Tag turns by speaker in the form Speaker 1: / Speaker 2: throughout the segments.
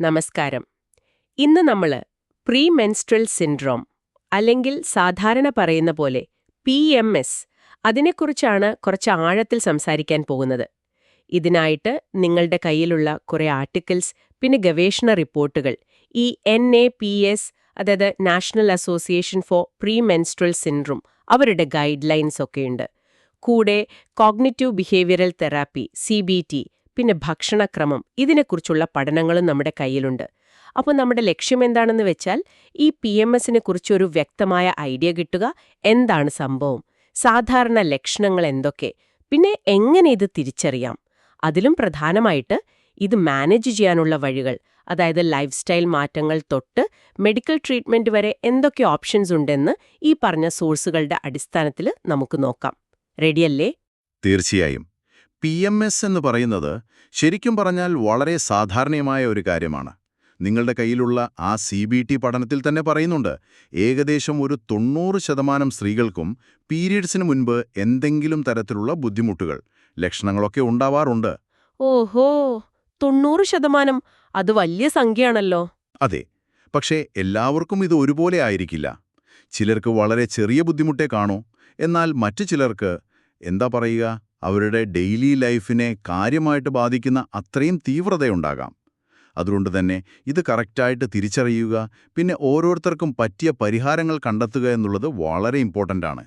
Speaker 1: നമസ്കാരം. ഇന്ന് നമ്മൾ പ്രീ മെൻസ്ട്രൽ സിൻഡ്രോം അല്ലെങ്കിൽ സാധാരണ പറയുന്ന പോലെ പി എം എസ് അതിനെക്കുറിച്ചാണ് കുറച്ച് ആഴത്തിൽ സംസാരിക്കാൻ പോകുന്നത്. ഇതിനായിട്ട് നിങ്ങളുടെ കയ്യിലുള്ള കുറേ ആർട്ടിക്കിൾസ് പിന്നെ ഗവേഷണ റിപ്പോർട്ടുകൾ ഈ എൻ എ പി എസ് അതായത് national association for premenstrual syndrome അവരുടെ ഗൈഡ് ലൈൻസ് ഒക്കെയുണ്ട് കൂടെ cognitive behavioural therapy C B T പിന്നെ ഭക്ഷണക്രമം ഇതിനെക്കുറിച്ചുള്ള പഠനങ്ങളും നമ്മുടെ കയ്യിലുണ്ട്. അപ്പോൾ നമ്മുടെ ലക്ഷ്യം എന്താണെന്ന് വെച്ചാൽ ഈ പി എം എസിനെ കുറിച്ചൊരു വ്യക്തമായ ഐഡിയ കിട്ടുക എന്താണ് സംഭവം സാധാരണ ലക്ഷണങ്ങൾ എന്തൊക്കെ പിന്നെ എങ്ങനെ ഇത് തിരിച്ചറിയാം. അതിലും പ്രധാനമായിട്ട് ഇത് മാനേജ് ചെയ്യാനുള്ള വഴികൾ അതായത് ലൈഫ് സ്റ്റൈൽ മാറ്റങ്ങൾ തൊട്ട് മെഡിക്കൽ ട്രീറ്റ്മെന്റ് വരെ എന്തൊക്കെ ഓപ്ഷൻസ് ഉണ്ടെന്ന് ഈ പറഞ്ഞ സോഴ്സുകളുടെ അടിസ്ഥാനത്തിൽ നമുക്ക് നോക്കാം. റെഡിയല്ലേ
Speaker 2: തീർച്ചയായും. പി എം എസ് എന്ന് പറയുന്നത് ശരിക്കും പറഞ്ഞാൽ വളരെ സാധാരണമായ ഒരു കാര്യമാണ്. നിങ്ങളുടെ കയ്യിലുള്ള ആ സി ബി ടി പഠനത്തിൽ തന്നെ പറയുന്നുണ്ട് ഏകദേശം ഒരു തൊണ്ണൂറ് ശതമാനം സ്ത്രീകൾക്കും പീരീഡ്സിന് മുൻപ് എന്തെങ്കിലും തരത്തിലുള്ള ബുദ്ധിമുട്ടുകൾ ലക്ഷണങ്ങളൊക്കെ ഉണ്ടാവാറുണ്ട്.
Speaker 1: ഓഹോ! തൊണ്ണൂറ് ശതമാനം. അത് വലിയ സംഖ്യയാണല്ലോ.
Speaker 2: അതെ പക്ഷേ എല്ലാവർക്കും ഇത് ഒരുപോലെ ആയിരിക്കില്ല. ചിലർക്ക് വളരെ ചെറിയ ബുദ്ധിമുട്ടേ കാണൂ. എന്നാൽ മറ്റു ചിലർക്ക് എന്താ പറയുക? അവരുടെ ഡെയിലി ലൈഫിനെ കാര്യമായിട്ട് ബാധിക്കുന്ന അത്രയും തീവ്രതയുണ്ടാകാം. അതുകൊണ്ട് തന്നെ ഇത് കറക്റ്റായിട്ട് തിരിച്ചറിയുക പിന്നെ ഓരോരുത്തർക്കും പറ്റിയ പരിഹാരങ്ങൾ കണ്ടെത്തുക എന്നുള്ളത് വളരെ ഇമ്പോർട്ടന്റ് ആണ്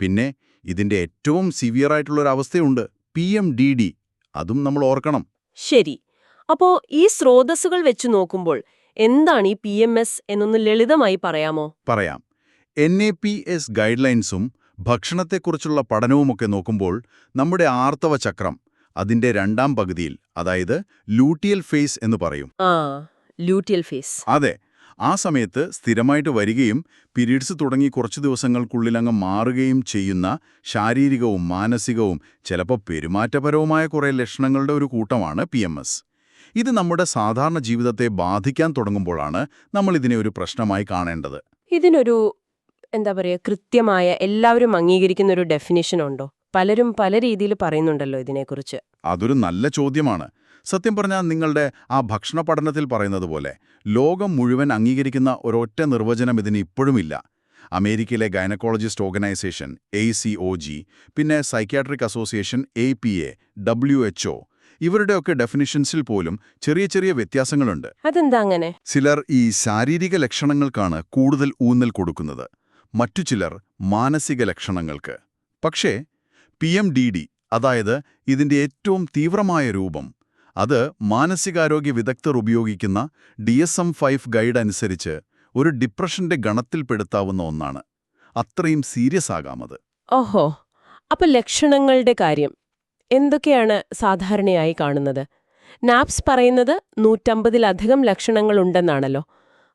Speaker 2: പിന്നെ ഇതിന്റെ ഏറ്റവും സിവിയറായിട്ടുള്ളൊരവസ്ഥയുണ്ട് പി എം ഡി ഡി. അതും നമ്മൾ ഓർക്കണം.
Speaker 1: ശരി. അപ്പോ ഈ സ്രോതസ്സുകൾ വെച്ച് നോക്കുമ്പോൾ എന്താണ് ഈ പി എം എസ് എന്നൊന്ന് ലളിതമായി പറയാമോ?
Speaker 2: പറയാം. N A P S guide ലൈൻസും ഭക്ഷണത്തെക്കുറിച്ചുള്ള പഠനവുമൊക്കെ നോക്കുമ്പോൾ നമ്മുടെ ആർത്തവ ചക്രം അതിന്റെ രണ്ടാം പകുതിയിൽ അതായത് ലൂട്ടിയൽ ഫേസ് എന്ന് പറയും.
Speaker 1: ലൂട്ടിയൽ ഫേസ്
Speaker 2: അതെ ആ സമയത്ത് സ്ഥിരമായിട്ട് വരികയും പീരീഡ്സ് തുടങ്ങി കുറച്ചു ദിവസങ്ങൾക്കുള്ളിൽ അങ്ങ് മാറുകയും ചെയ്യുന്ന ശാരീരികവും മാനസികവും ചിലപ്പോൾ പെരുമാറ്റപരവുമായ കുറേ ലക്ഷണങ്ങളുടെ ഒരു കൂട്ടമാണ് പി ഇത് നമ്മുടെ സാധാരണ ജീവിതത്തെ ബാധിക്കാൻ തുടങ്ങുമ്പോഴാണ് നമ്മൾ ഇതിനെ ഒരു പ്രശ്നമായി കാണേണ്ടത്.
Speaker 1: ഇതിനൊരു എന്താ പറയുക കൃത്യമായ എല്ലാവരും അംഗീകരിക്കുന്ന ഒരു ഡെഫിനിഷൻ ഉണ്ടോ? പലരും പല രീതിയിൽ പറയുന്നുണ്ടല്ലോ ഇതിനെക്കുറിച്ച്.
Speaker 2: അതൊരു നല്ല ചോദ്യമാണ്. സത്യം പറഞ്ഞാൽ നിങ്ങളുടെ ആ ഭക്ഷണ പഠനത്തിൽ പറയുന്നത് പോലെ ലോകം മുഴുവൻ അംഗീകരിക്കുന്ന ഒരൊറ്റ നിർവചനം ഇതിന് ഇപ്പോഴുമില്ല അമേരിക്കയിലെ gynaecologist organisation A C O G പിന്നെ psychiatric association A P A W H O ഇവരുടെയൊക്കെ ഡെഫിനിഷൻസിൽ പോലും ചെറിയ ചെറിയ വ്യത്യാസങ്ങളുണ്ട്.
Speaker 1: അതെന്താ അങ്ങനെ?
Speaker 2: ചിലർ ഈ ശാരീരിക ലക്ഷണങ്ങൾക്കാണ് കൂടുതൽ ഊന്നൽ കൊടുക്കുന്നത്. മറ്റു ചിലർ മാനസിക ലക്ഷണങ്ങൾക്ക്. പക്ഷേ പി എം ഡി ഡി അതായത് ഇതിന്റെ ഏറ്റവും തീവ്രമായ രൂപം അത് മാനസികാരോഗ്യ വിദഗ്ധർ ഉപയോഗിക്കുന്ന D S M five guide അനുസരിച്ച് ഒരു ഡിപ്രഷന്റെ ഗണത്തിൽപ്പെടുത്താവുന്ന ഒന്നാണ്. അത്രയും സീരിയസ് ആകാമത്
Speaker 1: ഓഹോ അപ്പൊ ലക്ഷണങ്ങളുടെ കാര്യം. എന്തൊക്കെയാണ് സാധാരണയായി കാണുന്നത്? നാപ്സ് പറയുന്നത് നൂറ്റമ്പതിലധികം ലക്ഷണങ്ങളുണ്ടെന്നാണല്ലോ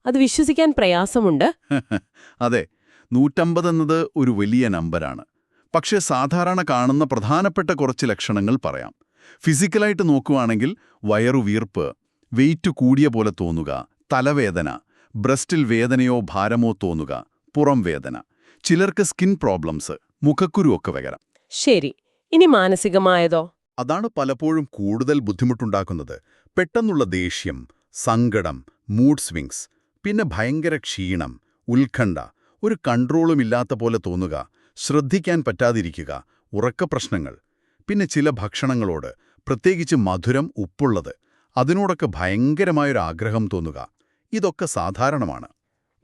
Speaker 1: അത് വിശ്വസിക്കാൻ പ്രയാസമുണ്ട്.
Speaker 2: അതെ നൂറ്റമ്പത് എന്നത് ഒരു വലിയ നമ്പരാണ്. പക്ഷേ സാധാരണ കാണുന്ന പ്രധാനപ്പെട്ട കുറച്ച് ലക്ഷണങ്ങൾ പറയാം. ഫിസിക്കലായിട്ട് നോക്കുവാണെങ്കിൽ വയറു വീർപ്പ് വെയിറ്റ് കൂടിയ പോലെ തോന്നുക തലവേദന ബ്രസ്റ്റിൽ വേദനയോ ഭാരമോ തോന്നുക പുറം വേദന ചിലർക്ക് സ്കിൻ പ്രോബ്ലംസ് മുഖക്കുരുവൊക്കെ വകരാം
Speaker 1: ശരി ഇനി മാനസികമായതോ?
Speaker 2: അതാണ് പലപ്പോഴും കൂടുതൽ ബുദ്ധിമുട്ടുണ്ടാക്കുന്നത്. പെട്ടെന്നുള്ള ദേഷ്യം സങ്കടം മൂഡ് സ്വിങ്സ് പിന്നെ ഭയങ്കര ക്ഷീണം ഉത്കണ്ഠ ഒരു കൺട്രോളും ഇല്ലാത്ത പോലെ തോന്നുക ശ്രദ്ധിക്കാൻ പറ്റാതിരിക്കുക ഉറക്കപ്രശ്നങ്ങൾ പിന്നെ ചില ഭക്ഷണങ്ങളോട് പ്രത്യേകിച്ച് മധുരം ഉപ്പുള്ളത് അതിനോടൊക്കെ ഭയങ്കരമായൊരു ആഗ്രഹം തോന്നുക. ഇതൊക്കെ സാധാരണമാണ്.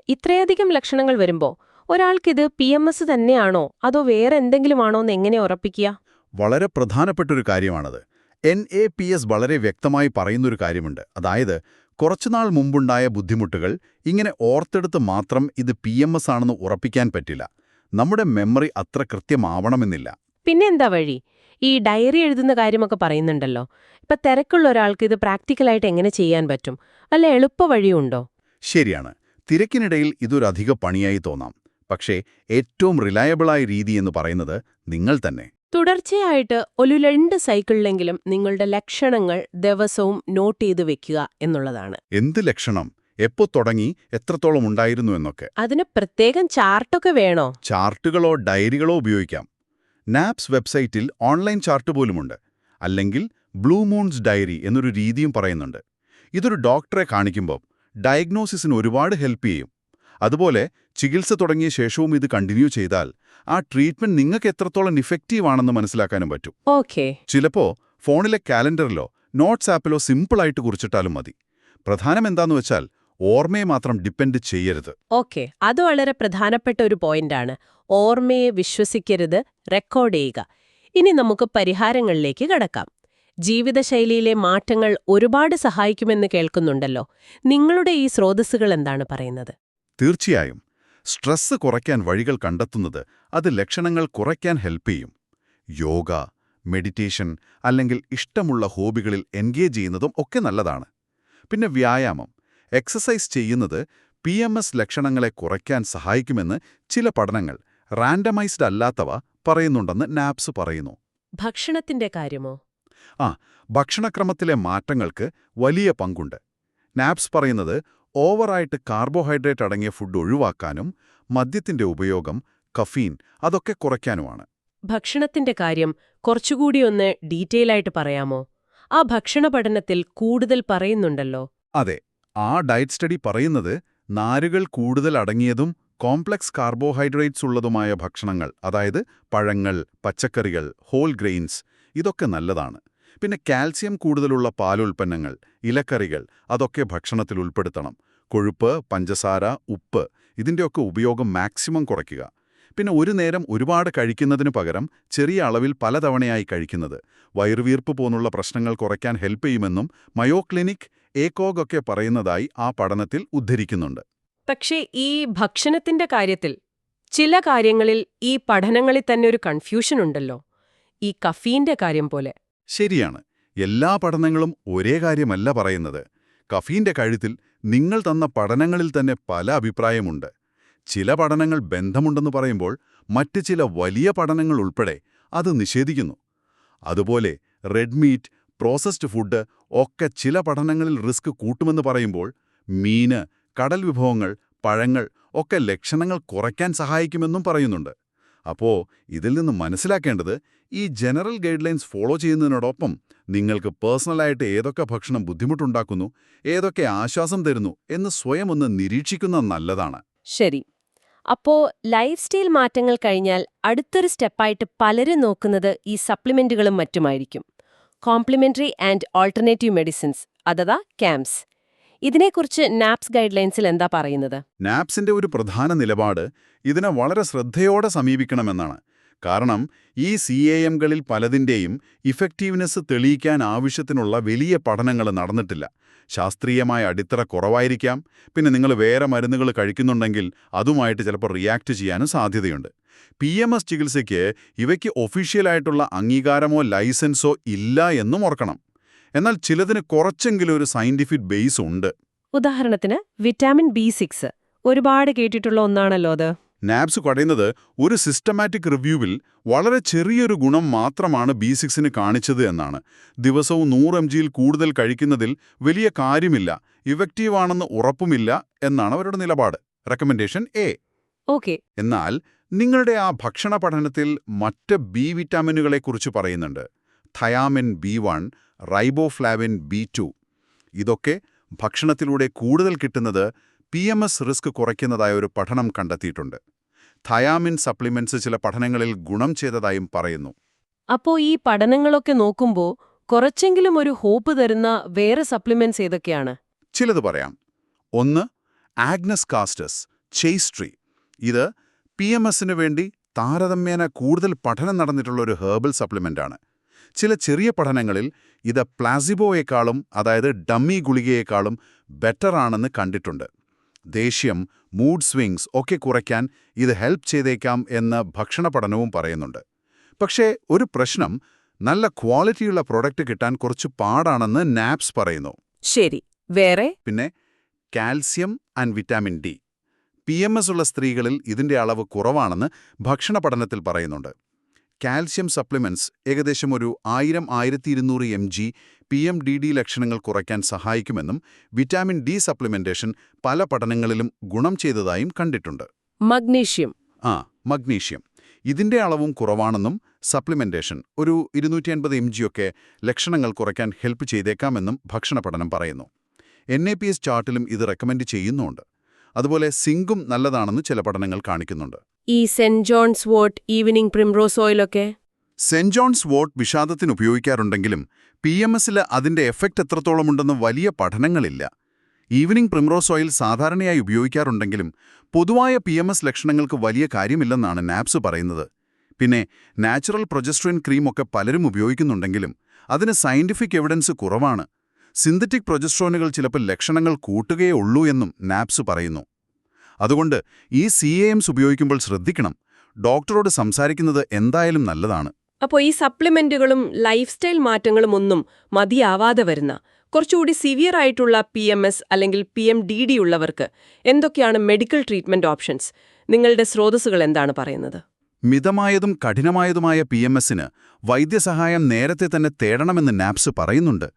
Speaker 1: ഇത്രയധികം ലക്ഷണങ്ങൾ വരുമ്പോ ഒരാൾക്കിത് പി എം എസ് തന്നെയാണോ? അതോ വേറെ എന്തെങ്കിലും ആണോ എന്ന് എങ്ങനെ ഉറപ്പിക്കുക?
Speaker 2: വളരെ പ്രധാനപ്പെട്ടൊരു കാര്യമാണത്. എൻ എ പി എസ് വളരെ വ്യക്തമായി പറയുന്നൊരു കാര്യമുണ്ട്. അതായത് കുറച്ചുനാൾ മുമ്പുണ്ടായ ബുദ്ധിമുട്ടുകൾ ഇങ്ങനെ ഓർത്തെടുത്ത് മാത്രം ഇത് പി എം എസ് ആണെന്ന് ഉറപ്പിക്കാൻ പറ്റില്ല. നമ്മുടെ മെമ്മറി അത്ര കൃത്യമാവണമെന്നില്ല.
Speaker 1: പിന്നെന്താ വഴി? ഈ ഡയറി എഴുതുന്ന കാര്യമൊക്കെ പറയുന്നുണ്ടല്ലോ. ഇപ്പൊ തിരക്കുള്ള ഒരാൾക്ക് ഇത് പ്രാക്ടിക്കലായിട്ട് എങ്ങനെ ചെയ്യാൻ പറ്റും? അല്ല എളുപ്പ വഴിയുണ്ടോ?
Speaker 2: ശരിയാണ്. തിരക്കിനിടയിൽ ഇതൊരധിക പണിയായി തോന്നാം. പക്ഷേ ഏറ്റവും റിലയബിളായ രീതി എന്ന് പറയുന്നത് നിങ്ങൾ തന്നെ.
Speaker 1: തുടർച്ചയായിട്ട് ഒരു രണ്ട് സൈക്കിളിലെങ്കിലും നിങ്ങളുടെ ലക്ഷണങ്ങൾ ദിവസവും നോട്ട് ചെയ്ത് വെക്കുക എന്നുള്ളതാണ്.
Speaker 2: എന്ത് ലക്ഷണം? എപ്പോ തുടങ്ങി? എത്രത്തോളം ഉണ്ടായിരുന്നു എന്നൊക്കെ.
Speaker 1: അതിന് പ്രത്യേകം ചാർട്ടൊക്കെ വേണോ?
Speaker 2: ചാർട്ടുകളോ ഡയറികളോ ഉപയോഗിക്കാം. നാപ്സ് വെബ്സൈറ്റിൽ ഓൺലൈൻ ചാർട്ട് പോലുമുണ്ട്. അല്ലെങ്കിൽ ബ്ലൂ മൂൺസ് ഡയറി എന്നൊരു രീതിയും പറയുന്നുണ്ട്. ഇതൊരു ഡോക്ടറെ കാണിക്കുമ്പോൾ ഡയഗ്നോസിസിന് ഒരുപാട് ഹെൽപ്പ് ചെയ്യും. അതുപോലെ ചികിത്സ തുടങ്ങിയ ശേഷവും ഇത് കണ്ടിന്യൂ ചെയ്താൽ ആ ട്രീറ്റ്മെന്റ് നിങ്ങൾക്ക് എത്രത്തോളം ഇഫക്റ്റീവ് ആണെന്ന് മനസ്സിലാക്കാനും പറ്റും.
Speaker 1: ഓക്കെ
Speaker 2: ചിലപ്പോ ഫോണിലെ കാലണ്ടറിലോ നോട്ട്സ് ആപ്പിലോ സിമ്പിളായിട്ട് കുറിച്ചിട്ടാലും മതി. പ്രധാനം എന്താന്ന് വെച്ചാൽ ഓർമ്മയെ മാത്രം ഡിപ്പെൻഡ് ചെയ്യരുത്.
Speaker 1: ഓക്കെ അത് വളരെ പ്രധാനപ്പെട്ട ഒരു പോയിന്റാണ് ഓർമ്മയെ വിശ്വസിക്കരുത് റെക്കോർഡ് ചെയ്യുക. ഇനി നമുക്ക് പരിഹാരങ്ങളിലേക്ക് കടക്കാം. ജീവിതശൈലിയിലെ മാറ്റങ്ങൾ ഒരുപാട് സഹായിക്കുമെന്ന് കേൾക്കുന്നുണ്ടല്ലോ. നിങ്ങളുടെ ഈ സ്രോതസ്സുകൾ എന്താണ് പറയുന്നത്?
Speaker 2: തീർച്ചയായും. സ്ട്രെസ് കുറയ്ക്കാൻ വഴികൾ കണ്ടെത്തുന്നത് അത് ലക്ഷണങ്ങൾ കുറയ്ക്കാൻ ഹെൽപ്പ് ചെയ്യും. യോഗ മെഡിറ്റേഷൻ അല്ലെങ്കിൽ ഇഷ്ടമുള്ള ഹോബികളിൽ എൻഗേജ് ചെയ്യുന്നതും ഒക്കെ നല്ലതാണ്. പിന്നെ വ്യായാമം. എക്സസൈസ് ചെയ്യുന്നത് പി എം എസ് ലക്ഷണങ്ങളെ കുറയ്ക്കാൻ സഹായിക്കുമെന്ന് ചില പഠനങ്ങൾ റാൻഡമൈസ്ഡ് അല്ലാത്തവ പറയുന്നുണ്ടെന്ന് നാപ്സ് പറയുന്നു.
Speaker 1: ഭക്ഷണത്തിന്റെ കാര്യമോ?
Speaker 2: ആ ഭക്ഷണക്രമത്തിലെ മാറ്റങ്ങൾക്ക് വലിയ പങ്കുണ്ട്. നാപ്സ് പറയുന്നത് ഓവറായിട്ട് കാർബോഹൈഡ്രേറ്റ് അടങ്ങിയ ഫുഡ് ഒഴിവാക്കാനും മദ്യത്തിന്റെ ഉപയോഗം കഫീൻ അതൊക്കെ കുറയ്ക്കാനുമാണ്.
Speaker 1: ഭക്ഷണത്തിന്റെ കാര്യം കുറച്ചുകൂടി ഒന്ന് ഡീറ്റെയിൽ ആയിട്ട് പറയാമോ? ആ ഭക്ഷണ പഠനത്തിൽ കൂടുതൽ പറയുന്നുണ്ടല്ലോ.
Speaker 2: അതെ ആ ഡയറ്റ് സ്റ്റഡി പറയുന്നത് നാരുകൾ കൂടുതൽ അടങ്ങിയതും കോംപ്ലക്സ് കാർബോഹൈഡ്രേറ്റ്സ് ഉള്ളതുമായ ഭക്ഷണങ്ങൾ അതായത് പഴങ്ങൾ പച്ചക്കറികൾ ഹോൾ ഗ്രെയിൻസ് ഇതൊക്കെ നല്ലതാണ്. പിന്നെ കാൽസ്യം കൂടുതലുള്ള പാലുൽപ്പന്നങ്ങൾ ഇലക്കറികൾ അതൊക്കെ ഭക്ഷണത്തിൽ ഉൾപ്പെടുത്തണം. കൊഴുപ്പ് പഞ്ചസാര ഉപ്പ് ഇതിന്റെയൊക്കെ ഉപയോഗം മാക്സിമം കുറയ്ക്കുക. പിന്നെ ഒരു നേരം ഒരുപാട് കഴിക്കുന്നതിന് പകരം ചെറിയ അളവിൽ പലതവണയായി കഴിക്കുന്നത്. വയറുവീർപ്പ് പോലുള്ള പ്രശ്നങ്ങൾ കുറയ്ക്കാൻ ഹെൽപ്പ് ചെയ്യുമെന്നും മയോക്ലിനിക് ഏകോഗ് ഒക്കെ പറയുന്നതായി ആ പഠനത്തിൽ ഉദ്ധരിക്കുന്നുണ്ട്.
Speaker 1: പക്ഷേ ഈ ഭക്ഷണത്തിന്റെ കാര്യത്തിൽ ചില കാര്യങ്ങളിൽ ഈ പഠനങ്ങളിൽ തന്നെ ഒരു കൺഫ്യൂഷൻ ഉണ്ടല്ലോ. ഈ കഫീന്റെ കാര്യം പോലെ.
Speaker 2: ശരിയാണ്. എല്ലാ പഠനങ്ങളും ഒരേ കാര്യമല്ല പറയുന്നത്. കഫീന്റെ കഴുത്തിൽ നിങ്ങൾ തന്ന പഠനങ്ങളിൽ തന്നെ പല അഭിപ്രായമുണ്ട്. ചില പഠനങ്ങൾ ബന്ധമുണ്ടെന്ന് പറയുമ്പോൾ മറ്റ് ചില വലിയ പഠനങ്ങൾ ഉൾപ്പെടെ അത് നിഷേധിക്കുന്നു. അതുപോലെ റെഡ് മീറ്റ് പ്രോസസ്ഡ് ഫുഡ് ഒക്കെ ചില പഠനങ്ങളിൽ റിസ്ക് കൂട്ടുമെന്ന് പറയുമ്പോൾ മീന് കടൽ വിഭവങ്ങൾ പഴങ്ങൾ ഒക്കെ ലക്ഷണങ്ങൾ കുറയ്ക്കാൻ സഹായിക്കുമെന്നും പറയുന്നുണ്ട്. അപ്പോ ഇതിൽ നിന്ന് മനസ്സിലാക്കേണ്ടത് ഈ ജനറൽ ഗൈഡ് ലൈൻസ് ഫോളോ ചെയ്യുന്നതിനോടൊപ്പം നിങ്ങൾക്ക് പേഴ്സണലായിട്ട് ഏതൊക്കെ ഭക്ഷണം ബുദ്ധിമുട്ടുണ്ടാക്കുന്നു ഏതൊക്കെ ആശ്വാസം തരുന്നു എന്ന് സ്വയം ഒന്ന് നിരീക്ഷിക്കുന്ന നല്ലതാണ്.
Speaker 1: ശരി. അപ്പോ ലൈഫ് സ്റ്റൈൽ മാറ്റങ്ങൾ കഴിഞ്ഞാൽ അടുത്തൊരു സ്റ്റെപ്പായിട്ട് പലരും നോക്കുന്നത് ഈ സപ്ലിമെന്റുകളും മറ്റുമായിരിക്കും. കോംപ്ലിമെന്ററി ആൻഡ് ഓൾട്ടർനേറ്റീവ് മെഡിസിൻസ് അഥവാ ക്യാംസ്. ഇതിനെക്കുറിച്ച് നാപ്സ് ഗൈഡ് ലൈൻസിൽ എന്താ പറയുന്നത്?
Speaker 2: നാപ്സിന്റെ ഒരു പ്രധാന നിലപാട് ഇതിനെ വളരെ ശ്രദ്ധയോടെ സമീപിക്കണമെന്നാണ്. കാരണം ഈ സി എ എംകളിൽ പലതിന്റെയും ഇഫക്റ്റീവ്നെസ് തെളിയിക്കാൻ ആവശ്യത്തിനുള്ള വലിയ പഠനങ്ങൾ നടന്നിട്ടില്ല. ശാസ്ത്രീയമായ അടിത്തറ കുറവായിരിക്കാം. പിന്നെ നിങ്ങൾ വേറെ മരുന്നുകൾ കഴിക്കുന്നുണ്ടെങ്കിൽ അതുമായിട്ട് ചിലപ്പോൾ റിയാക്ട് ചെയ്യാനും സാധ്യതയുണ്ട്. പി എം എസ് ചികിത്സയ്ക്ക് ഇവയ്ക്ക് ഒഫീഷ്യലായിട്ടുള്ള അംഗീകാരമോ ലൈസൻസോ ഇല്ല എന്നും ഓർക്കണം. എന്നാൽ ചിലതിന് കുറച്ചെങ്കിലും ഒരു സയന്റിഫിക് ബേസ് ഉണ്ട്.
Speaker 1: ഉദാഹരണത്തിന് വിറ്റാമിൻ ബി സിക്സ് ഒരുപാട് കേട്ടിട്ടുള്ള ഒന്നാണല്ലോ അത്.
Speaker 2: നാബ്സ് പറയുന്നത് ഒരു സിസ്റ്റമാറ്റിക് റിവ്യൂവിൽ വളരെ ചെറിയൊരു ഗുണം മാത്രമാണ് ബി സിക്സിന് കാണിച്ചത് എന്നാണ്. ദിവസവും നൂറ് എം ജിയിൽ കൂടുതൽ കഴിക്കുന്നതിൽ വലിയ കാര്യമില്ല ഇഫക്റ്റീവാണെന്ന് ഉറപ്പുമില്ല എന്നാണ് അവരുടെ നിലപാട്. റെക്കമെൻഡേഷൻ എ
Speaker 1: ഓക്കെ
Speaker 2: എന്നാൽ നിങ്ങളുടെ ആ ഭക്ഷണ പഠനത്തിൽ മറ്റ് ബി വിറ്റാമിനുകളെക്കുറിച്ച് പറയുന്നുണ്ട്. Thyamin B one riboflavin B two. ഇതൊക്കെ ഭക്ഷണത്തിലൂടെ കൂടുതൽ കിട്ടുന്നത് പി എം എസ് റിസ്ക് കുറയ്ക്കുന്നതായ ഒരു പഠനം കണ്ടെത്തിയിട്ടുണ്ട്. തയാമിൻ സപ്ലിമെന്റ്സ് ചില പഠനങ്ങളിൽ ഗുണം ചെയ്തതായും പറയുന്നു.
Speaker 1: അപ്പോ ഈ പഠനങ്ങളൊക്കെ നോക്കുമ്പോൾ കുറച്ചെങ്കിലും ഒരു ഹോപ്പ് തരുന്ന വേറെ സപ്ലിമെന്റ്സ് ഏതൊക്കെയാണ്?
Speaker 2: ചിലത് പറയാം. ഒന്ന് ആഗ്നസ് കാസ്റ്റസ് ചേസ്ട്രി ഇത് പി എം എസിന് വേണ്ടി താരതമ്യേന കൂടുതൽ പഠനം നടന്നിട്ടുള്ള ഒരു ഹേർബൽ സപ്ലിമെന്റാണ് ചില ചെറിയ പഠനങ്ങളിൽ ഇത് പ്ലാസിബോയേക്കാളും അതായത് ഡമ്മി ഗുളികയേക്കാളും ബെറ്റർ ആണെന്ന് കണ്ടിട്ടുണ്ട്. ദേഷ്യം മൂഡ് സ്വിങ്സ് ഒക്കെ കുറയ്ക്കാൻ ഇത് ഹെൽപ്പ് ചെയ്തേക്കാം എന്ന് ഭക്ഷണ പഠനവും പറയുന്നുണ്ട്. പക്ഷേ ഒരു പ്രശ്നം നല്ല ക്വാളിറ്റിയുള്ള പ്രൊഡക്റ്റ് കിട്ടാൻ കുറച്ച് പാടാണെന്ന് നാപ്സ് പറയുന്നു.
Speaker 1: ശരി. വേറെ?
Speaker 2: പിന്നെ calcium and vitamin D P M S ഉള്ള സ്ത്രീകളിൽ ഇതിന്റെ അളവ് കുറവാണെന്ന് ഭക്ഷണ പഠനത്തിൽ പറയുന്നുണ്ട്. കാൽസ്യം സപ്ലിമെന്റ്സ് ഏകദേശം ഒരു ആയിരം ആയിരത്തി ഇരുന്നൂറ് M G P M D D ലക്ഷണങ്ങൾ കുറയ്ക്കാൻ സഹായിക്കുമെന്നും വിറ്റാമിൻ ഡി സപ്ലിമെന്റേഷൻ പല പഠനങ്ങളിലും ഗുണം ചെയ്തതായും കണ്ടിട്ടുണ്ട്.
Speaker 1: മഗ്നീഷ്യം.
Speaker 2: ആ മഗ്നീഷ്യം. ഇതിന്റെ അളവും കുറവാണെന്നും സപ്ലിമെന്റേഷൻ ഒരു ഇരുന്നൂറ്റി അൻപത് എം ജിയൊക്കെ ലക്ഷണങ്ങൾ കുറയ്ക്കാൻ ഹെൽപ്പ് ചെയ്തേക്കാമെന്നും ഭക്ഷണ പഠനം പറയുന്നു. എൻ എ പി എസ് ചാർട്ടിലും ഇത് റെക്കമെൻഡ് ചെയ്യുന്നുണ്ട്. അതുപോലെ സിങ്കും നല്ലതാണെന്ന് ചില പഠനങ്ങൾ കാണിക്കുന്നുണ്ട്.
Speaker 1: ഈ Saint John's wort evening primrose ഓയിലൊക്കെ?
Speaker 2: സെന്റ് ജോൺസ് വോട്ട് വിഷാദത്തിന് ഉപയോഗിക്കാറുണ്ടെങ്കിലും പി എം എസിൽ അതിന്റെ എഫക്റ്റ് എത്രത്തോളമുണ്ടെന്ന് വലിയ പഠനങ്ങളില്ല. ഈവനിംഗ് പ്രിംറോസ് ഓയിൽ സാധാരണയായി ഉപയോഗിക്കാറുണ്ടെങ്കിലും പൊതുവായ പി എം എസ് ലക്ഷണങ്ങൾക്ക് വലിയ കാര്യമില്ലെന്നാണ് നാപ്സ് പറയുന്നത്. പിന്നെ നാച്ചുറൽ പ്രൊജസ്ട്രിൻ ക്രീമൊക്കെ പലരും ഉപയോഗിക്കുന്നുണ്ടെങ്കിലും അതിന് സയന്റിഫിക് എവിഡൻസ് കുറവാണ്. സിന്തറ്റിക് പ്രൊജസ്ട്രോനുകൾ ചിലപ്പോൾ ലക്ഷണങ്ങൾ കൂട്ടുകയേ ഉള്ളൂ എന്നും നാപ്സ് പറയുന്നു. അതുകൊണ്ട് ഈ സി എ എംസ് ഉപയോഗിക്കുമ്പോൾ ശ്രദ്ധിക്കണം. ഡോക്ടറോട് സംസാരിക്കുന്നത് എന്തായാലും നല്ലതാണ്.
Speaker 1: അപ്പോൾ ഈ സപ്ലിമെന്റുകളും ലൈഫ് സ്റ്റൈൽ മാറ്റങ്ങളും ഒന്നും മതിയാവാതെ വരുന്ന കുറച്ചുകൂടി സിവിയർ ആയിട്ടുള്ള പി എം എസ് അല്ലെങ്കിൽ പി എം ഡി ഡി ഉള്ളവർക്ക് എന്തൊക്കെയാണ് മെഡിക്കൽ ട്രീറ്റ്മെന്റ് ഓപ്ഷൻസ്? നിങ്ങളുടെ സ്രോതസ്സുകൾ എന്താണ് പറയുന്നത്?
Speaker 2: മിതമായതും കഠിനമായതുമായ പി എം എസിന് വൈദ്യസഹായം നേരത്തെ തന്നെ തേടണമെന്ന് നാപ്സ് പറയുന്നുണ്ട്.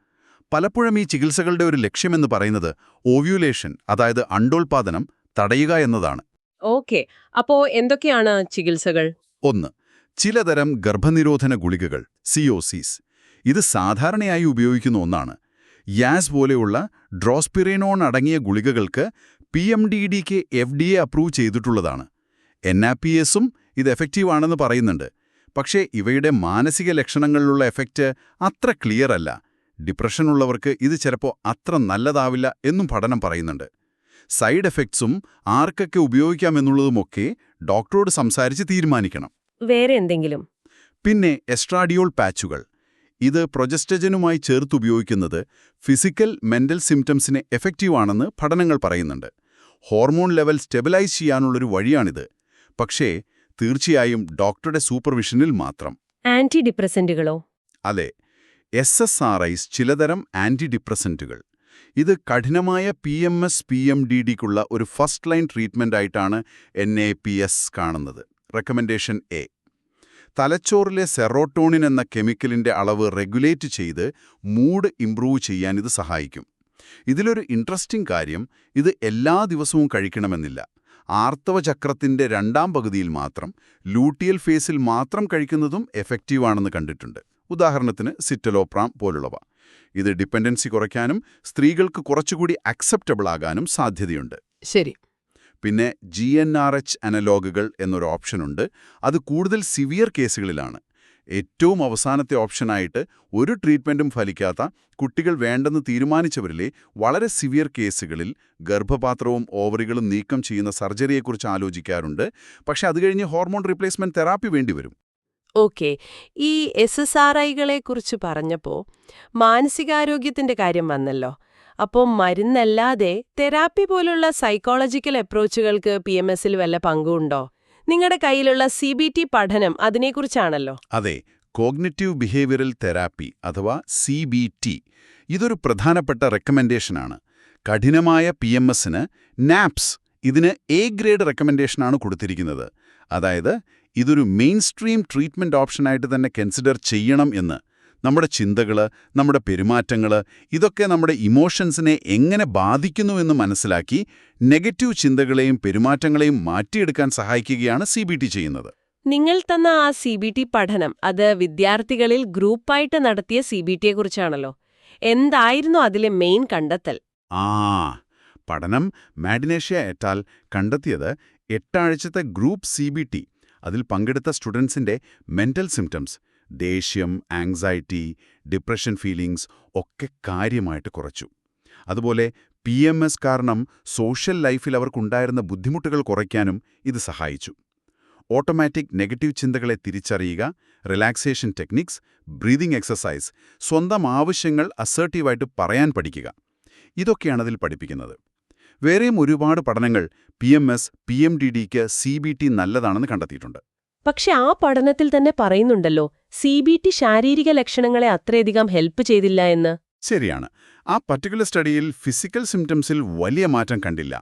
Speaker 2: പലപ്പോഴും ഈ ചികിത്സകളുടെ ഒരു ലക്ഷ്യമെന്ന് പറയുന്നത് ഓവ്യൂലേഷൻ അതായത് അണ്ടോൽപാദനം തടയുക എന്നതാണ്.
Speaker 1: ഓക്കെ. അപ്പോ എന്തൊക്കെയാണ് ചികിത്സകൾ?
Speaker 2: ഒന്ന് ചിലതരം ഗർഭനിരോധന ഗുളികകൾ സിഒസിസ് ഇത് സാധാരണയായി ഉപയോഗിക്കുന്ന ഒന്നാണ്. യാസ് പോലെയുള്ള ഡ്രോസ്പിറേനോൺ അടങ്ങിയ ഗുളികകൾക്ക് പി എം ഡി ഡിക്ക് എഫ് ഡി എ അപ്രൂവ് ചെയ്തിട്ടുള്ളതാണ്. എൻ ആ പി എസും ഇത് എഫക്റ്റീവ് ആണെന്ന് പറയുന്നുണ്ട്. പക്ഷേ ഇവയുടെ മാനസിക ലക്ഷണങ്ങളിലുള്ള എഫക്റ്റ് അത്ര ക്ലിയർ അല്ല. ഡിപ്രഷൻ ഉള്ളവർക്ക് ഇത് ചിലപ്പോൾ അത്ര നല്ലതാവില്ല എന്നും പഠനം പറയുന്നുണ്ട്. സൈഡ് എഫക്ട്സും ആർക്കൊക്കെ ഉപയോഗിക്കാമെന്നുള്ളതുമൊക്കെ ഡോക്ടറോട് സംസാരിച്ച് തീരുമാനിക്കണം.
Speaker 1: വേറെ എന്തെങ്കിലും?
Speaker 2: പിന്നെ എസ്ട്രാഡിയോൾ പാച്ചുകൾ. ഇത് പ്രൊജസ്റ്റജനുമായി ചേർത്ത് ഉപയോഗിക്കുന്നത് ഫിസിക്കൽ മെന്റൽ സിംറ്റംസിനെ എഫക്റ്റീവ് ആണെന്ന് പഠനങ്ങൾ പറയുന്നുണ്ട്. ഹോർമോൺ ലെവൽ സ്റ്റെബിലൈസ് ചെയ്യാനുള്ളൊരു വഴിയാണിത്. പക്ഷേ തീർച്ചയായും ഡോക്ടറുടെ സൂപ്പർവിഷനിൽ മാത്രം.
Speaker 1: ആന്റി ഡിപ്രസെന്റുകളോ
Speaker 2: അതെ. എസ് എസ് ആർ ഐസ് ചിലതരം ആന്റി ഡിപ്രസന്റുകൾ ഇത് കഠിനമായ P M S P M D ഡിക്കുള്ള ഒരു ഫസ്റ്റ് ലൈൻ ട്രീറ്റ്മെന്റ് ആയിട്ടാണ് എൻ എ പി എസ് കാണുന്നത്. റെക്കമെൻഡേഷൻ എ തലച്ചോറിലെ സെറോട്ടോണിൻ എന്ന കെമിക്കലിന്റെ അളവ് റെഗുലേറ്റ് ചെയ്ത് മൂഡ് ഇംപ്രൂവ് ചെയ്യാൻ ഇത് സഹായിക്കും. ഇതിലൊരു ഇൻട്രസ്റ്റിംഗ് കാര്യം ഇത് എല്ലാ ദിവസവും കഴിക്കണമെന്നില്ല. ആർത്തവ ചക്രത്തിന്റെ രണ്ടാം പകുതിയിൽ മാത്രം ലൂട്ടിയൽ ഫേസിൽ മാത്രം കഴിക്കുന്നതും എഫക്റ്റീവാണെന്ന് കണ്ടിട്ടുണ്ട്. ഉദാഹരണത്തിന് സിറ്റലോപ്രാം പോലുള്ളവ. ഇത് ഡിപ്പെൻഡൻസി കുറയ്ക്കാനും സ്ത്രീകൾക്ക് കുറച്ചുകൂടി അക്സെപ്റ്റബിൾ ആകാനും സാധ്യതയുണ്ട്.
Speaker 1: ശരി.
Speaker 2: പിന്നെ ജി എൻ ആർ എച്ച് അനലോഗുകൾ എന്നൊരു ഓപ്ഷനുണ്ട് അത് കൂടുതൽ സിവിയർ കേസുകളിലാണ് ഏറ്റവും അവസാനത്തെ ഓപ്ഷനായിട്ട് ഒരു ട്രീറ്റ്മെന്റും ഫലിക്കാത്ത കുട്ടികൾ വേണ്ടെന്ന് തീരുമാനിച്ചവരിലെ വളരെ സിവിയർ കേസുകളിൽ ഗർഭപാത്രവും ഓവറികളും നീക്കം ചെയ്യുന്ന സർജറിയെക്കുറിച്ച് ആലോചിക്കാറുണ്ട്. പക്ഷേ അത് കഴിഞ്ഞ് ഹോർമോൺ റീപ്ലേസ്മെന്റ് തെറാപ്പി വേണ്ടിവരും.
Speaker 1: ഓക്കെ. ഈ എസ് എസ് ആർ ഐകളെ കുറിച്ച് പറഞ്ഞപ്പോൾ മാനസികാരോഗ്യത്തിന്റെ കാര്യം വന്നല്ലോ. അപ്പോൾ മരുന്നല്ലാതെ തെറാപ്പി പോലുള്ള സൈക്കോളജിക്കൽ അപ്രോച്ചുകൾക്ക് പി എം എസിൽ വല്ല പങ്കുണ്ടോ? നിങ്ങളുടെ കയ്യിലുള്ള സി ബി ടി പഠനം അതിനെക്കുറിച്ചാണല്ലോ.
Speaker 2: അതെ. കോഗ്നിറ്റീവ് ബിഹേവിയറൽ തെറാപ്പി അഥവാ സി ബി ടി ഇതൊരു പ്രധാനപ്പെട്ട റെക്കമെൻഡേഷനാണ്. കഠിനമായ പി എം എസിന് നാപ്സ് ഇതിന് എ ഗ്രേഡ് റെക്കമെൻഡേഷനാണ് കൊടുത്തിരിക്കുന്നത്. അതായത് ഇതൊരു മെയിൻ സ്ട്രീം ട്രീറ്റ്മെന്റ് ഓപ്ഷനായിട്ട് തന്നെ കൺസിഡർ ചെയ്യണം എന്ന് നമ്മുടെ ചിന്തകൾ നമ്മുടെ പെരുമാറ്റങ്ങൾ ഇതൊക്കെ നമ്മുടെ ഇമോഷൻസിനെ എങ്ങനെ ബാധിക്കുന്നുവെന്ന് മനസ്സിലാക്കി നെഗറ്റീവ് ചിന്തകളെയും പെരുമാറ്റങ്ങളെയും മാറ്റിയെടുക്കാൻ സഹായിക്കുകയാണ് സി ചെയ്യുന്നത്.
Speaker 1: നിങ്ങൾ തന്ന ആ സി ബി ടി പഠനം അത് വിദ്യാർത്ഥികളിൽ ഗ്രൂപ്പായിട്ട് നടത്തിയ സി ബി ടിയെക്കുറിച്ചാണല്ലോ എന്തായിരുന്നു അതിലെ മെയിൻ കണ്ടെത്തൽ?
Speaker 2: ആ പഠനം മാഡിനേഷ്യ എറ്റാൽ കണ്ടെത്തിയത് എട്ടാഴ്ചത്തെ ഗ്രൂപ്പ് സി ബി ടി അതിൽ പങ്കെടുത്ത സ്റ്റുഡൻസിന്റെ മെന്റൽ സിംറ്റംസ് ദേഷ്യം ആങ്സൈറ്റി ഡിപ്രഷൻ ഫീലിങ്സ് ഒക്കെ കാര്യമായിട്ട് കുറച്ചു. അതുപോലെ പി എം എസ് കാരണം സോഷ്യൽ ലൈഫിൽ അവർക്കുണ്ടായിരുന്ന ബുദ്ധിമുട്ടുകൾ കുറയ്ക്കാനും ഇത് സഹായിച്ചു. ഓട്ടോമാറ്റിക് നെഗറ്റീവ് ചിന്തകളെ തിരിച്ചറിയുക റിലാക്സേഷൻ ടെക്നിക്സ് ബ്രീതിംഗ് എക്സസൈസ് സ്വന്തം ആവശ്യങ്ങൾ അസേർട്ടീവായിട്ട് പറയാൻ പഠിക്കുക. ഇതൊക്കെയാണ് അതിൽ പഠിപ്പിക്കുന്നത്. വേറെയും ഒരുപാട് പഠനങ്ങൾ P M S P M D ഡിക്ക് സി ബി ടി നല്ലതാണെന്ന് കണ്ടെത്തിയിട്ടുണ്ട്.
Speaker 1: പക്ഷെ ആ പഠനത്തിൽ തന്നെ പറയുന്നുണ്ടല്ലോ സി ബി ടി ശാരീരിക ലക്ഷണങ്ങളെ അത്രയധികം ഹെൽപ്പ് ചെയ്തില്ല എന്ന്.
Speaker 2: ശരിയാണ്. ആ പർട്ടിക്കുലർ സ്റ്റഡിയിൽ ഫിസിക്കൽ സിംറ്റംസിൽ വലിയ മാറ്റം കണ്ടില്ല.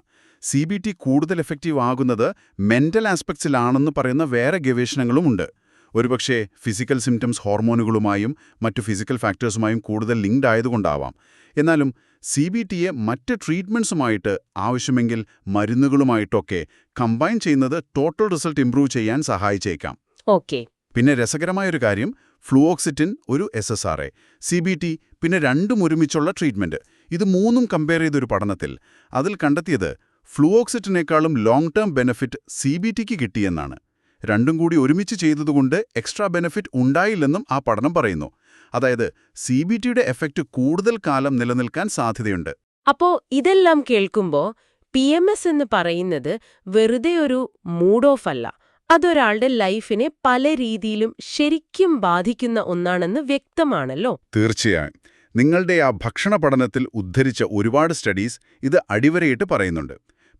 Speaker 2: സി ബി ടി കൂടുതൽ എഫക്റ്റീവ് ആകുന്നത് മെന്റൽ ആസ്പെക്ട്സിലാണെന്ന് പറയുന്ന വേറെ ഗവേഷണങ്ങളുമുണ്ട് ഒരുപക്ഷെ ഫിസിക്കൽ സിംറ്റംസ് ഹോർമോണുകളുമായും മറ്റു ഫിസിക്കൽ ഫാക്ടേഴ്സുമായും കൂടുതൽ ലിങ്ക്ഡ് ആയതുകൊണ്ടാവാം. എന്നാലും സി ബി ടിയെ മറ്റ് ട്രീറ്റ്മെന്റ്സുമായിട്ട് ആവശ്യമെങ്കിൽ മരുന്നുകളുമായിട്ടൊക്കെ കമ്പൈൻ ചെയ്യുന്നത് ടോട്ടൽ റിസൾട്ട് ഇംപ്രൂവ് ചെയ്യാൻ സഹായിച്ചേക്കാം.
Speaker 1: ഓക്കെ.
Speaker 2: പിന്നെ രസകരമായൊരു കാര്യം ഫ്ലൂഓക്സിറ്റിൻ ഒരു S S R A C B T പിന്നെ രണ്ടും ഒരുമിച്ചുള്ള ട്രീറ്റ്മെന്റ് ഇത് മൂന്നും കമ്പയർ ചെയ്തൊരു പഠനത്തിൽ. അതിൽ കണ്ടെത്തിയത് ഫ്ലൂഓക്സിറ്റിനേക്കാളും long term benefit C B tick കിട്ടിയെന്നാണ്. രണ്ടും കൂടി ഒരുമിച്ച് ചെയ്തതുകൊണ്ട് എക്സ്ട്രാ ബെനഫിറ്റ് ഉണ്ടായില്ലെന്നും ആ പഠനം പറയുന്നു. അതായത് സി ബി ടിയുടെ എഫക്റ്റ് കൂടുതൽ കാലം നിലനിൽക്കാൻ സാധ്യതയുണ്ട്.
Speaker 1: അപ്പോ ഇതെല്ലാം കേൾക്കുമ്പോ പി എം എസ് എന്ന് പറയുന്നത് വെറുതെ ഒരു മൂഡ് ഓഫ് അല്ല. അതൊരാളുടെ ലൈഫിനെ പല രീതിയിലും ശരിക്കും ബാധിക്കുന്ന ഒന്നാണെന്ന് വ്യക്തമാണല്ലോ.
Speaker 2: തീർച്ചയായും. നിങ്ങളുടെ ആ ഭക്ഷണ പഠനത്തിൽ ഉദ്ധരിച്ച ഒരുപാട് സ്റ്റഡീസ് ഇത് അടിവരയിട്ട് പറയുന്നുണ്ട്.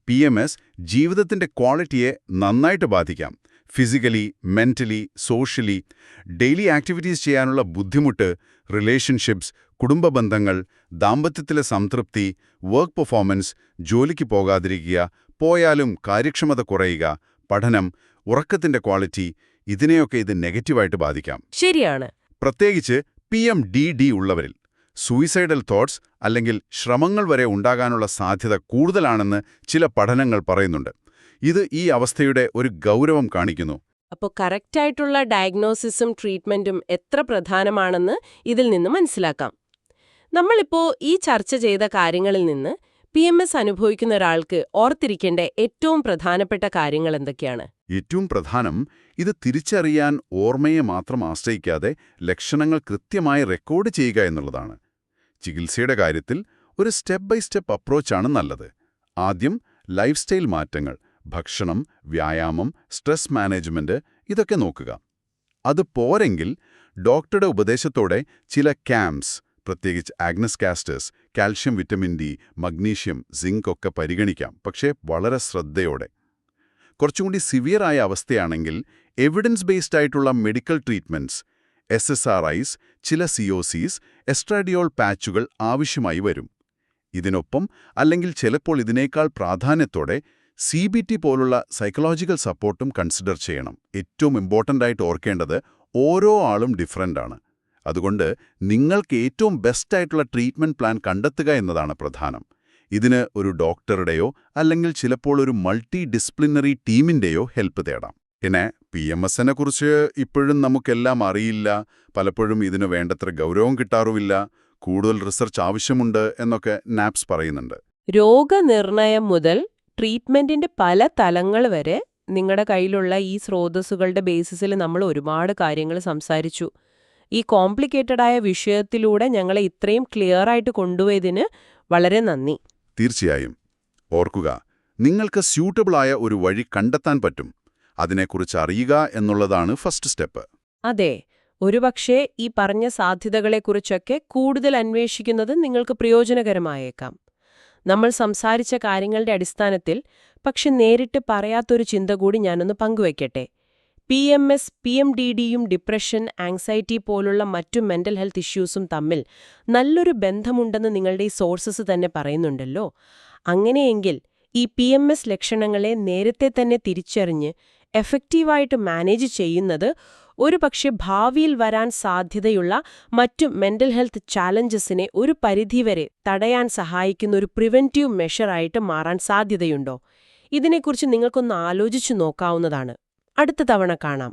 Speaker 2: പി എം എസ് ജീവിതത്തിന്റെ ക്വാളിറ്റിയെ നന്നായിട്ട് ബാധിക്കാം. Physically mentally socially daily activities ചെയ്യാനുള്ള ബുദ്ധിമുട്ട് റിലേഷൻഷിപ്സ് കുടുംബ ബന്ധങ്ങൾ ദാമ്പത്യത്തിലെ സംതൃപ്തി വർക്ക് പെർഫോമൻസ് ജോലിക്ക് പോകാതിരിക്കുക പോയാലും കാര്യക്ഷമത കുറയുക പഠനം ഉറക്കത്തിന്റെ ക്വാളിറ്റി ഇതിനെയൊക്കെ ഇത് നെഗറ്റീവായിട്ട് ബാധിക്കാം.
Speaker 1: ശരിയാണ്.
Speaker 2: പ്രത്യേകിച്ച് പി എം ഡി ഡി ഉള്ളവരിൽ. സൂയിസൈഡൽ തോട്ട്സ് അല്ലെങ്കിൽ ശ്രമങ്ങൾ വരെ ഉണ്ടാകാനുള്ള സാധ്യത കൂടുതലാണെന്ന് ചില പഠനങ്ങൾ പറയുന്നുണ്ട്. ഇത് ഈ അവസ്ഥയുടെ ഒരു ഗൗരവം കാണിക്കുന്നു.
Speaker 1: അപ്പോൾ കറക്റ്റായിട്ടുള്ള ഡയഗ്നോസിസും ട്രീറ്റ്മെന്റും എത്ര പ്രധാനമാണെന്ന് ഇതിൽ നിന്ന് മനസ്സിലാക്കാം. നമ്മളിപ്പോൾ ഈ ചർച്ച ചെയ്ത കാര്യങ്ങളിൽ നിന്ന് പി എം എസ് അനുഭവിക്കുന്ന ഒരാൾക്ക് ഓർത്തിരിക്കേണ്ട ഏറ്റവും പ്രധാനപ്പെട്ട കാര്യങ്ങൾ എന്തൊക്കെയാണ്?
Speaker 2: ഏറ്റവും പ്രധാനം ഇത് തിരിച്ചറിയാൻ ഓർമ്മയെ മാത്രം ആശ്രയിക്കാതെ ലക്ഷണങ്ങൾ കൃത്യമായി റെക്കോർഡ് ചെയ്യുക എന്നുള്ളതാണ്. ചികിത്സയുടെ കാര്യത്തിൽ ഒരു സ്റ്റെപ്പ് ബൈ സ്റ്റെപ്പ് അപ്രോച്ചാണ് നല്ലത്. ആദ്യം ലൈഫ് സ്റ്റൈൽ മാറ്റങ്ങൾ ഭക്ഷണം വ്യായാമം സ്ട്രെസ് മാനേജ്മെന്റ് ഇതൊക്കെ നോക്കുക. അത് പോരെങ്കിൽ ഡോക്ടറുടെ ഉപദേശത്തോടെ ചില ക്യാമ്പ്സ് പ്രത്യേകിച്ച് agnus castus calcium vitamin D magnesium zinc ഒക്കെ പരിഗണിക്കാം പക്ഷേ വളരെ ശ്രദ്ധയോടെ. കുറച്ചുകൂടി കൂടി സിവിയറായ അവസ്ഥയാണെങ്കിൽ എവിഡൻസ് ബേസ്ഡ് ആയിട്ടുള്ള medical treatments S S R Is ചില സിഒസിസ് എസ്ട്രാഡിയോൾ പാച്ചുകൾ ആവശ്യമായി വരും. ഇതിനൊപ്പം അല്ലെങ്കിൽ ചിലപ്പോൾ ഇതിനേക്കാൾ പ്രാധാന്യത്തോടെ സി ബി ടി പോലുള്ള സൈക്കോളജിക്കൽ സപ്പോർട്ടും കൺസിഡർ ചെയ്യണം. ഏറ്റവും ഇമ്പോർട്ടന്റ് ആയിട്ട് ഓർക്കേണ്ടത് ഓരോ ആളും ആണ്. അതുകൊണ്ട് നിങ്ങൾക്ക് ഏറ്റവും ബെസ്റ്റ് ആയിട്ടുള്ള ട്രീറ്റ്മെന്റ് പ്ലാൻ കണ്ടെത്തുക എന്നതാണ് പ്രധാനം. ഇതിന് ഒരു ഡോക്ടറുടെയോ അല്ലെങ്കിൽ ചിലപ്പോൾ ഒരു മൾട്ടി ഡിസിപ്ലിനറി ടീമിന്റെയോ ഹെൽപ്പ് തേടാം. പിന്നെ പി എം എസിനെ കുറിച്ച് ഇപ്പോഴും നമുക്കെല്ലാം അറിയില്ല. പലപ്പോഴും ഇതിന് വേണ്ടത്ര ഗൗരവം കിട്ടാറുമില്ല. കൂടുതൽ റിസർച്ച് ആവശ്യമുണ്ട് എന്നൊക്കെ നാപ്സ് പറയുന്നുണ്ട്.
Speaker 1: രോഗനിർണയം മുതൽ ട്രീറ്റ്മെന്റിന്റെ പല തലങ്ങൾ വരെ നിങ്ങളുടെ കയ്യിലുള്ള ഈ സ്രോതസ്സുകളുടെ ബേസിസിൽ നമ്മൾ ഒരുപാട് കാര്യങ്ങൾ സംസാരിച്ചു. ഈ കോംപ്ലിക്കേറ്റഡ് ആയ വിഷയത്തിലൂടെ ഞങ്ങളെ ഇത്രയും ക്ലിയർ ആയിട്ട് കൊണ്ടുപോയതിന് വളരെ നന്ദി.
Speaker 2: തീർച്ചയായും. ഓർക്കുക നിങ്ങൾക്ക് സ്യൂട്ടബിളായ ഒരു വഴി കണ്ടെത്താൻ പറ്റും. അതിനെക്കുറിച്ച് അറിയുക എന്നുള്ളതാണ് ഫസ്റ്റ് സ്റ്റെപ്പ്
Speaker 1: അതെ ഒരുപക്ഷേ ഈ പറഞ്ഞ സാധ്യതകളെക്കുറിച്ചൊക്കെ കൂടുതൽ അന്വേഷിക്കുന്നത് നിങ്ങൾക്ക് പ്രയോജനകരമായേക്കാം. നമ്മൾ സംസാരിച്ച കാര്യങ്ങളുടെ അടിസ്ഥാനത്തിൽ പക്ഷെ നേരിട്ട് പറയാത്തൊരു ചിന്ത കൂടി ഞാനൊന്ന് പങ്കുവയ്ക്കട്ടെ P M S P M D ഡിയും ഡിപ്രഷൻ ആങ്സൈറ്റി പോലുള്ള മറ്റു മെന്റൽ ഹെൽത്ത് ഇഷ്യൂസും തമ്മിൽ നല്ലൊരു ബന്ധമുണ്ടെന്ന് നിങ്ങളുടെ ഈ സോഴ്സസ് തന്നെ പറയുന്നുണ്ടല്ലോ. അങ്ങനെയെങ്കിൽ ഈ പി എം എസ് ലക്ഷണങ്ങളെ നേരത്തെ തന്നെ തിരിച്ചറിഞ്ഞ് എഫക്റ്റീവായിട്ട് മാനേജ് ചെയ്യുന്നത് ഒരുപക്ഷെ ഭാവിയിൽ വരാൻ സാധ്യതയുള്ള മറ്റു മെന്റൽ ഹെൽത്ത് ചാലഞ്ചസിനെ ഒരു പരിധിവരെ തടയാൻ സഹായിക്കുന്ന ഒരു പ്രിവെന്റീവ് മെഷറായിട്ട് മാറാൻ സാധ്യതയുണ്ടോ? ഇതിനെക്കുറിച്ച് നിങ്ങൾക്കൊന്ന് ആലോചിച്ചു നോക്കാവുന്നതാണ്. അടുത്ത തവണ കാണാം.